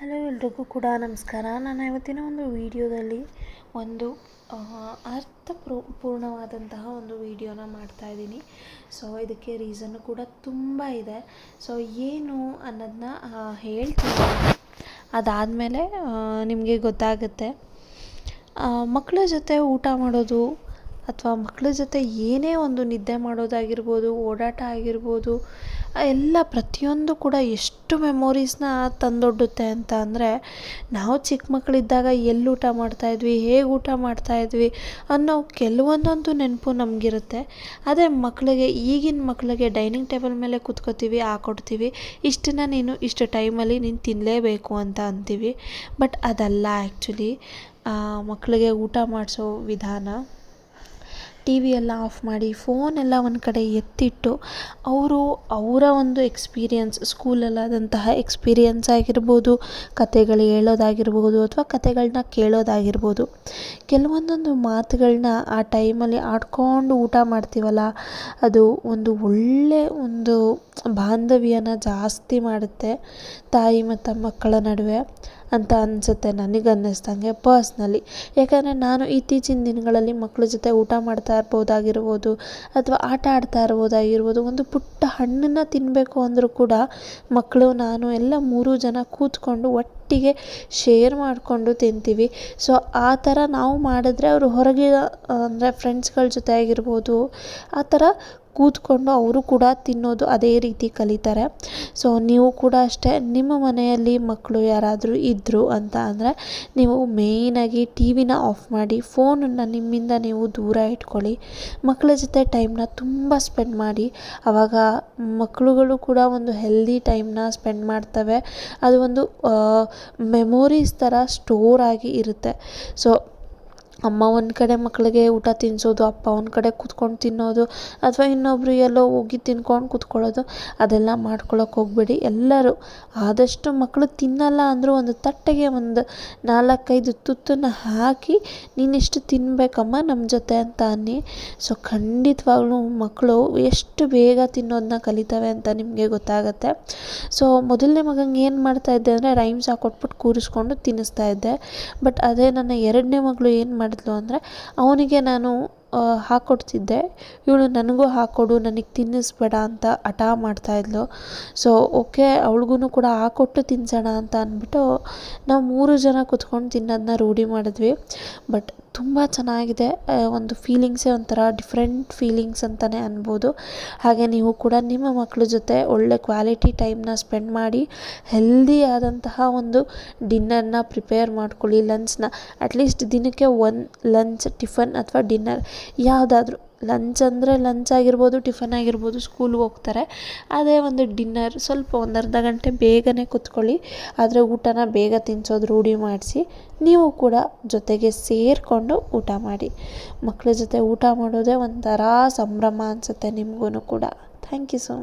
Hello ಎಲ್ರಿಗೂ ಕೂಡ ನಮಸ್ಕಾರ. ನಾನು ಇವತ್ತಿನ ಒಂದು ವಿಡಿಯೋದಲ್ಲಿ ಒಂದು ಅರ್ಥ ಪೂರ್ಣವಾದಂತಹ ಒಂದು ವಿಡಿಯೋನ ಮಾಡ್ತಾಯಿದ್ದೀನಿ ಸೊ ಇದಕ್ಕೆ ರೀಸನ್ನು ಕೂಡ ತುಂಬ ಇದೆ. ಸೊ ಏನು ಅನ್ನೋದನ್ನ ಹೇಳ್ತೀನಿ. ಅದಾದಮೇಲೆ ನಿಮಗೆ ಗೊತ್ತಾಗುತ್ತೆ. ಮಕ್ಕಳ ಜೊತೆ ಊಟ ಮಾಡೋದು ಅಥವಾ ಮಕ್ಕಳ ಜೊತೆ ಏನೇ ಒಂದು ನಿದ್ದೆ ಮಾಡೋದಾಗಿರ್ಬೋದು, ಓಡಾಟ ಆಗಿರ್ಬೋದು, ಎಲ್ಲ ಪ್ರತಿಯೊಂದು ಕೂಡ ಎಷ್ಟು ಮೆಮೊರೀಸ್ನ ತಂದೊಡ್ಡುತ್ತೆ ಅಂತ ಅಂದರೆ, ನಾವು ಚಿಕ್ಕ ಮಕ್ಕಳಿದ್ದಾಗ ಎಲ್ಲಿ ಊಟ ಮಾಡ್ತಾಯಿದ್ವಿ ಹೇಗೆ ಊಟ ಮಾಡ್ತಾಯಿದ್ವಿ ಅನ್ನೋ ಕೆಲವೊಂದೊಂದು ನೆನಪು ನಮಗಿರುತ್ತೆ. ಅದೇ ಮಕ್ಕಳಿಗೆ ಈಗಿನ ಮಕ್ಕಳಿಗೆ ಡೈನಿಂಗ್ ಟೇಬಲ್ ಮೇಲೆ ಕೂತ್ಕೋತೀವಿ ಹಾಕೊಡ್ತೀವಿ ಇಷ್ಟನ್ನ ನೀನು ಇಷ್ಟು ಟೈಮಲ್ಲಿ ನೀನು ತಿನ್ನಲೇಬೇಕು ಅಂತ ಅಂತೀವಿ. ಬಟ್ ಅದಲ್ಲ ಆ್ಯಕ್ಚುಲಿ ಮಕ್ಕಳಿಗೆ ಊಟ ಮಾಡಿಸೋ ವಿಧಾನ ಟಿ ಎಲ್ಲ ಆಫ್ ಮಾಡಿ ಫೋನೆಲ್ಲ ಒಂದು ಕಡೆ ಎತ್ತಿಟ್ಟು ಅವರು ಅವರ ಒಂದು ಎಕ್ಸ್ಪೀರಿಯನ್ಸ್ ಸ್ಕೂಲಲ್ಲಾದಂತಹ ಎಕ್ಸ್ಪೀರಿಯನ್ಸ್ ಆಗಿರ್ಬೋದು ಕತೆಗಳು ಹೇಳೋದಾಗಿರ್ಬೋದು ಅಥವಾ ಕತೆಗಳನ್ನ ಕೇಳೋದಾಗಿರ್ಬೋದು. ಕೆಲವೊಂದೊಂದು ಮಾತುಗಳನ್ನ ಆ ಟೈಮಲ್ಲಿ ಆಡ್ಕೊಂಡು ಊಟ ಮಾಡ್ತೀವಲ್ಲ, ಅದು ಒಂದು ಒಳ್ಳೆ ಒಂದು ಬಾಂಧವ್ಯನ ಜಾಸ್ತಿ ಮಾಡುತ್ತೆ ತಾಯಿ ಮತ್ತು ಮಕ್ಕಳ ನಡುವೆ. ಅಂತ ಅನಿಸುತ್ತೆ ನನಗೆ ಅನ್ನಿಸ್ದಂಗೆ ಪರ್ಸ್ನಲಿ ಯಾಕಂದರೆ ನಾನು ಇತ್ತೀಚಿನ ದಿನಗಳಲ್ಲಿ ಮಕ್ಕಳ ಜೊತೆ ಊಟ ಮಾಡ್ತಾ ಇರ್ಬೋದಾಗಿರ್ಬೋದು ಅಥವಾ ಆಟ ಆಡ್ತಾ ಇರ್ಬೋದಾಗಿರ್ಬೋದು, ಒಂದು ಪುಟ್ಟ ಹಣ್ಣನ್ನು ತಿನ್ನಬೇಕು ಅಂದರೂ ಕೂಡ ಮಕ್ಕಳು, ನಾನು ಎಲ್ಲ ಮೂರು ಜನ ಕೂತ್ಕೊಂಡು ಒಟ್ಟಿಗೆ ಶೇರ್ ಮಾಡಿಕೊಂಡು ತಿಂತೀವಿ. ಸೊ ಆ ಥರ ನಾವು ಮಾಡಿದ್ರೆ ಅವರು ಹೊರಗೆ, ಅಂದರೆ ಫ್ರೆಂಡ್ಸ್ಗಳ ಜೊತೆ ಆಗಿರ್ಬೋದು, ಆ ಥರ ಕೂತ್ಕೊಂಡು ಅವರು ಕೂಡ ತಿನ್ನೋದು ಅದೇ ರೀತಿ ಕಲಿತಾರೆ. ಸೊ ನೀವು ಕೂಡ ಅಷ್ಟೇ, ನಿಮ್ಮ ಮನೆಯಲ್ಲಿ ಮಕ್ಕಳು ಯಾರಾದರೂ ಇದ್ದರು ಅಂತ ಅಂದರೆ ನೀವು ಮೇಯ್ನಾಗಿ ಟಿ ವಿನ ಆಫ್ ಮಾಡಿ ಫೋನನ್ನು ನಿಮ್ಮಿಂದ ನೀವು ದೂರ ಇಟ್ಕೊಳ್ಳಿ. ಮಕ್ಕಳ ಜೊತೆ ಟೈಮ್ನ ತುಂಬ ಸ್ಪೆಂಡ್ ಮಾಡಿ. ಆವಾಗ ಮಕ್ಕಳುಗಳು ಕೂಡ ಒಂದು ಹೆಲ್ದಿ ಟೈಮ್ನ ಸ್ಪೆಂಡ್ ಮಾಡ್ತವೆ. ಅದು ಒಂದು ಮೆಮೊರೀಸ್ ಥರ ಸ್ಟೋರ್ ಆಗಿ ಇರುತ್ತೆ. ಸೊ ಅಮ್ಮ ಒಂದು ಕಡೆ ಮಕ್ಕಳಿಗೆ ಊಟ ತಿನ್ನಿಸೋದು ಅಪ್ಪ ಒಂದು ಕಡೆ ಕೂತ್ಕೊಂಡು ತಿನ್ನೋದು ಅಥವಾ ಇನ್ನೊಬ್ಬರು ಎಲ್ಲೋ ಹೋಗಿ ತಿನ್ಕೊಂಡು ಕೂತ್ಕೊಳ್ಳೋದು, ಅದೆಲ್ಲ ಮಾಡ್ಕೊಳ್ಳೋಕೆ ಹೋಗಬೇಡಿ. ಎಲ್ಲರೂ ಆದಷ್ಟು ಮಕ್ಕಳು ತಿನ್ನಲ್ಲ ಅಂದರೂ ಒಂದು ತಟ್ಟೆಗೆ ಒಂದು ನಾಲ್ಕೈದು ತುತ್ತನ್ನು ಹಾಕಿ, ನೀನಿಷ್ಟು ತಿನ್ನಬೇಕಮ್ಮ ನಮ್ಮ ಜೊತೆ ಅಂತ ಅನ್ನಿ. ಸೊ ಖಂಡಿತವಾಗ್ಲೂ ಮಕ್ಕಳು ಎಷ್ಟು ಬೇಗ ತಿನ್ನೋದನ್ನ ಕಲಿತವೆ ಅಂತ ನಿಮಗೆ ಗೊತ್ತಾಗುತ್ತೆ. ಸೊ ಮೊದಲನೇ ಮಗಂಗೆ ಏನು ಮಾಡ್ತಾಯಿದ್ದೆ ಅಂದರೆ ರೈಮ್ಸ್ ಹಾಕೊಟ್ಬಿಟ್ಟು ಕೂರಿಸ್ಕೊಂಡು ತಿನ್ನಿಸ್ತಾ ಇದ್ದೆ. ಬಟ್ ಅದೇ ನನ್ನ ಎರಡನೇ ಮಗಳು ಏನು ಮಾಡಿದ್ಲು ಅಂದರೆ ಅವನಿಗೆ ನಾನು ಹಾಕ್ಕೊಡ್ತಿದ್ದೆ ಇವಳು ನನಗೂ ಹಾಕ್ಕೊಡು ನನಗೆ ತಿನ್ನಿಸ್ಬೇಡ ಅಂತ ಹಠ ಮಾಡ್ತಾಯಿದ್ಲು ಸೊ ಓಕೆ ಅವ್ಳಿಗೂ ಕೂಡ ಹಾಕ್ಕೊಟ್ಟು ತಿನ್ನಿಸೋಣ ಅಂತ ಅಂದ್ಬಿಟ್ಟು ನಾವು ಮೂರು ಜನ ಕುತ್ಕೊಂಡು ತಿನ್ನೋದನ್ನ ರೂಢಿ ಮಾಡಿದ್ವಿ. ಬಟ್ ತುಂಬ ಚೆನ್ನಾಗಿದೆ ಒಂದು ಫೀಲಿಂಗ್ಸೇ ಒಂಥರ ಡಿಫ್ರೆಂಟ್ ಫೀಲಿಂಗ್ಸ್ ಅಂತಲೇ ಅನ್ಬೋದು. ಹಾಗೆ ನೀವು ಕೂಡ ನಿಮ್ಮ ಮಕ್ಕಳ ಜೊತೆ ಒಳ್ಳೆ ಕ್ವಾಲಿಟಿ ಟೈಮ್ನ ಸ್ಪೆಂಡ್ ಮಾಡಿ ಹೆಲ್ದಿ ಆದಂತಹ ಒಂದು ಡಿನ್ನರ್ನ ಪ್ರಿಪೇರ್ ಮಾಡ್ಕೊಳ್ಳಿ ಲಂಚ್ನ ಅಟ್ಲೀಸ್ಟ್ ದಿನಕ್ಕೆ ಒಂದು ಲಂಚ್ ಟಿಫನ್ ಅಥವಾ ಡಿನ್ನರ್ ಯಾವುದಾದ್ರೂ ಲಂಚ್ ಅಂದರೆ ಲಂಚ್ ಆಗಿರ್ಬೋದು ಟಿಫನ್ ಆಗಿರ್ಬೋದು ಸ್ಕೂಲ್ಗೆ ಹೋಗ್ತಾರೆ. ಅದೇ ಒಂದು ಡಿನ್ನರ್ ಸ್ವಲ್ಪ ಒಂದು ಅರ್ಧ ಗಂಟೆ ಬೇಗನೆ ಕೂತ್ಕೊಳ್ಳಿ. ಆದರೆ ಊಟನ ಬೇಗ ತಿನ್ಸೋದು ರೂಢಿ ಮಾಡಿಸಿ, ನೀವು ಕೂಡ ಜೊತೆಗೆ ಸೇರಿಕೊಂಡು ಊಟ ಮಾಡಿ. ಮಕ್ಕಳ ಜೊತೆ ಊಟ ಮಾಡೋದೇ ಒಂಥರ ಸಂಭ್ರಮ ಅನಿಸುತ್ತೆ ನಿಮಗೂ ಕೂಡ. Thank you so